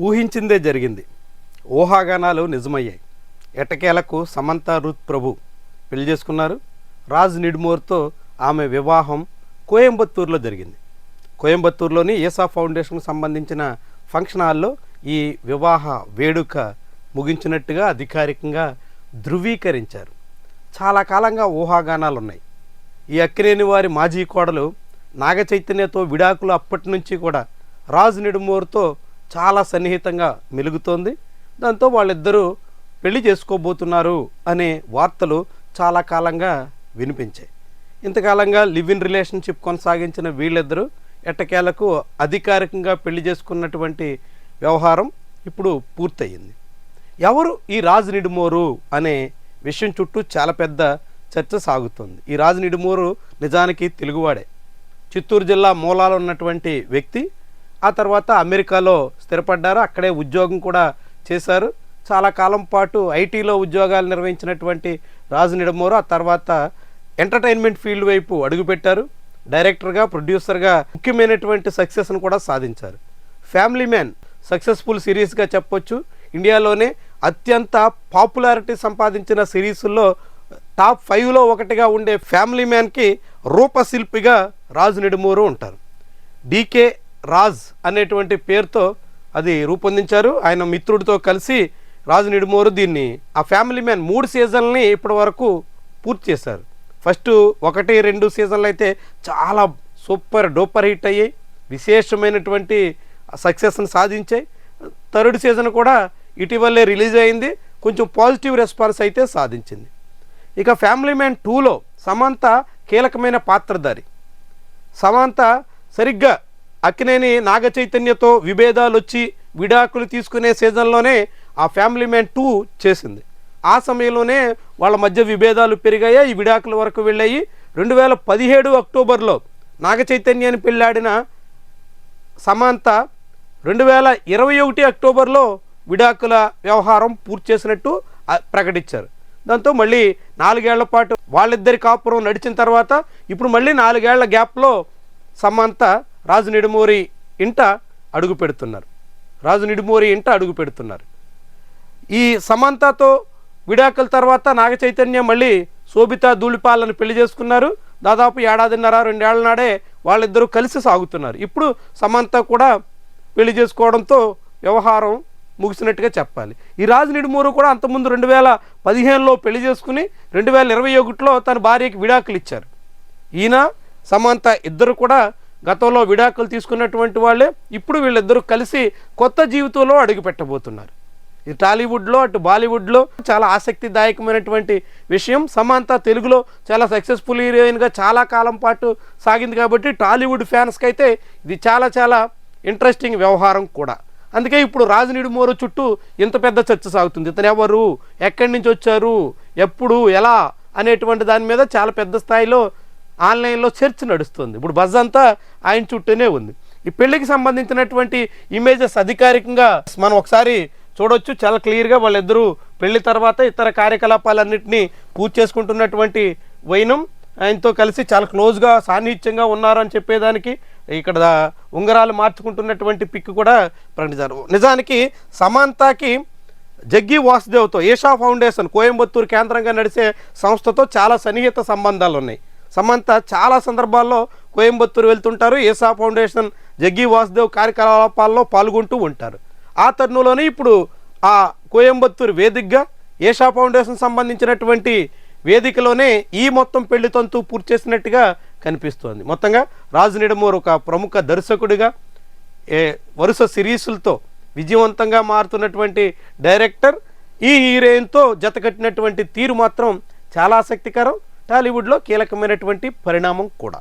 ఊహించిందే జరిగింది. ఊహాగానాలు నిజమయ్యాయి. ఎటకేలకు సమంత రుత్ ప్రభు పెళ్ళి చేసుకున్నారు. రాజ్ నిడ్మోర్తో ఆమె వివాహం కోయంబత్తూరులో జరిగింది. కోయంబత్తూరులోని ఏసా ఫౌండేషన్కు సంబంధించిన ఫంక్షన్ హాల్లో ఈ వివాహ వేడుక ముగించినట్టుగా అధికారికంగా ధృవీకరించారు. చాలా కాలంగా ఊహాగానాలు ఉన్నాయి ఈ అక్కినేని వారి మాజీ కోడలు నాగ చైతన్యతో విడాకులు అప్పటి నుంచి కూడా రాజు నిడుమూరుతో చాలా సన్నిహితంగా మెలుగుతోంది. దాంతో వాళ్ళిద్దరూ పెళ్ళి చేసుకోబోతున్నారు అనే వార్తలు చాలా కాలంగా వినిపించాయి. ఇంతకాలంగా లివ్ ఇన్ రిలేషన్షిప్ కొనసాగించిన వీళ్ళిద్దరూ ఎట్టకేలకు అధికారికంగా పెళ్ళి చేసుకున్నటువంటి వ్యవహారం ఇప్పుడు పూర్తయింది. ఎవరు ఈ రాజు నిడుమోరు అనే విషయం చుట్టూ చాలా పెద్ద చర్చ సాగుతుంది. ఈ రాజు నిడుమోరు నిజానికి తెలుగువాడే. చిత్తూరు జిల్లా మూలాలు ఉన్నటువంటి వ్యక్తి ఆ తర్వాత అమెరికాలో స్థిరపడ్డారు. అక్కడే ఉద్యోగం కూడా చేశారు. చాలా కాలం పాటు ఐటీలో ఉద్యోగాలు నిర్వహించినటువంటి రాజు నిడమూరు ఆ తర్వాత ఎంటర్టైన్మెంట్ ఫీల్డ్ వైపు అడుగుపెట్టారు. డైరెక్టర్గా ప్రొడ్యూసర్గా ముఖ్యమైనటువంటి సక్సెస్ను కూడా సాధించారు. ఫ్యామిలీ మ్యాన్ సక్సెస్ఫుల్ సిరీస్గా చెప్పొచ్చు. ఇండియాలోనే అత్యంత పాపులారిటీ సంపాదించిన సిరీసుల్లో టాప్ ఫైవ్లో ఒకటిగా ఉండే ఫ్యామిలీ మ్యాన్కి రూపశిల్పిగా రాజు నిడుమూరు ఉంటారు. డీకే రాజ్ అనేటువంటి పేరుతో అది రూపొందించారు. ఆయన మిత్రుడితో కలిసి రాజు నిడుమోరు దీన్ని ఆ ఫ్యామిలీ మ్యాన్ మూడు సీజన్లని ఇప్పటి వరకు పూర్తి చేశారు. ఫస్ట్ ఒకటి రెండు సీజన్లు అయితే చాలా సూపర్ డూపర్ హిట్ అయ్యాయి విశేషమైనటువంటి సక్సెస్ని సాధించాయి. థర్డ్ సీజన్ కూడా ఇటీవలే రిలీజ్ అయింది. కొంచెం పాజిటివ్ రెస్పాన్స్ అయితే సాధించింది. ఇక ఫ్యామిలీ మ్యాన్ టూలో సమంత కీలకమైన పాత్రధారి. సమంత సరిగ్గా అక్కినేని నాగ చైతన్యతో విభేదాలు వచ్చి విడాకులు తీసుకునే సీజన్లోనే ఆ ఫ్యామిలీ మ్యాన్ టూ చేసింది. ఆ సమయంలోనే వాళ్ళ మధ్య విభేదాలు పెరిగాయి ఈ విడాకుల వరకు వెళ్ళాయి. రెండు వేల పదిహేడు అక్టోబర్లో నాగ చైతన్యాన్ని పెళ్ళాడిన సమంత రెండు వేల ఇరవై ఒకటి అక్టోబర్లో విడాకుల వ్యవహారం పూర్తి చేసినట్టు ప్రకటించారు. దాంతో మళ్ళీ నాలుగేళ్ళ పాటు వాళ్ళిద్దరి కాపురం నడిచిన తర్వాత ఇప్పుడు మళ్ళీ నాలుగేళ్ళ గ్యాప్లో సమంత రాజు నిడుమూరి ఇంట అడుగు పెడుతున్నారు. రాజు నిడుమూరి ఇంట అడుగు పెడుతున్నారు. ఈ సమంతతో విడాకుల తర్వాత నాగ చైతన్య మళ్ళీ శోభిత ధూళిపాలను పెళ్ళి చేసుకున్నారు. దాదాపు ఏడాదిన్నర రెండేళ్ళ నాడే వాళ్ళిద్దరూ కలిసి సాగుతున్నారు. ఇప్పుడు సమంత కూడా పెళ్ళి చేసుకోవడంతో వ్యవహారం ముగిసినట్టుగా చెప్పాలి. ఈ రాజు నిడుమూరు కూడా అంతకుముందు రెండు వేల పదిహేనులో పెళ్ళి చేసుకుని రెండు వేల ఇరవై ఒకటిలో తన భార్యకి విడాకులు ఇచ్చారు. ఈయన సమంత ఇద్దరు కూడా గతంలో విడాకులు తీసుకున్నటువంటి వాళ్ళే ఇప్పుడు వీళ్ళిద్దరూ కలిసి కొత్త జీవితంలో అడుగుపెట్టబోతున్నారు. ఇది టాలీవుడ్లో అటు బాలీవుడ్లో చాలా ఆసక్తిదాయకమైనటువంటి విషయం. సమాంత తెలుగులో చాలా సక్సెస్ఫుల్ హీరోయిన్గా చాలా కాలం పాటు సాగింది కాబట్టి టాలీవుడ్ ఫ్యాన్స్కి అయితే ఇది చాలా చాలా ఇంట్రెస్టింగ్ వ్యవహారం కూడా. అందుకే ఇప్పుడు రాజనీడు మోరు చుట్టూ ఇంత పెద్ద చర్చ సాగుతుంది. ఇతను ఎవరు? ఎక్కడి నుంచి వచ్చారు? ఎప్పుడు? ఎలా? అనేటువంటి దాని మీద చాలా పెద్ద స్థాయిలో ఆన్లైన్లో చర్చ నడుస్తుంది. ఇప్పుడు బజ్ అంతా ఆయన చుట్టూనే ఉంది. ఈ పెళ్ళికి సంబంధించినటువంటి ఇమేజెస్ అధికారికంగా మనం ఒకసారి చూడొచ్చు. చాలా క్లియర్గా వాళ్ళిద్దరూ పెళ్ళి తర్వాత ఇతర కార్యకలాపాలన్నింటినీ పూర్తి చేసుకుంటున్నటువంటి వైనం. ఆయనతో కలిసి చాలా క్లోజ్గా సాన్నిహిత్యంగా ఉన్నారు అని చెప్పేదానికి ఇక్కడ ఉంగరాలు మార్చుకుంటున్నటువంటి పిక్ కూడా ప్రకటించారు. నిజానికి సమాంతాకి జగ్గి వాసుదేవ్తో ఏషా ఫౌండేషన్ కోయంబత్తూరు కేంద్రంగా నడిచే సంస్థతో చాలా సన్నిహిత సంబంధాలు ఉన్నాయి సమంత చాలా సందర్భాల్లో కోయంబత్తూరు వెళ్తుంటారు. ఏషా ఫౌండేషన్ జగ్గి వాసుదేవ్ కార్యకలాపాల్లో పాల్గొంటూ ఉంటారు. ఆ తరుణంలోనే ఇప్పుడు ఆ కోయంబత్తూరు వేదికగా ఏషా ఫౌండేషన్ సంబంధించినటువంటి వేదికలోనే ఈ మొత్తం పెళ్ళి తంతు పూర్తి చేసినట్టుగా కనిపిస్తోంది. మొత్తంగా రాజు నిడమూరు ఒక ప్రముఖ దర్శకుడిగా ఏ వరుస సిరీసులతో విజయవంతంగా మారుతున్నటువంటి డైరెక్టర్ ఈ హీరోయిన్తో జతకట్టినటువంటి తీరు మాత్రం చాలా ఆసక్తికరం. టాలీవుడ్లో కీలకమైనటువంటి పరిణామం కూడా.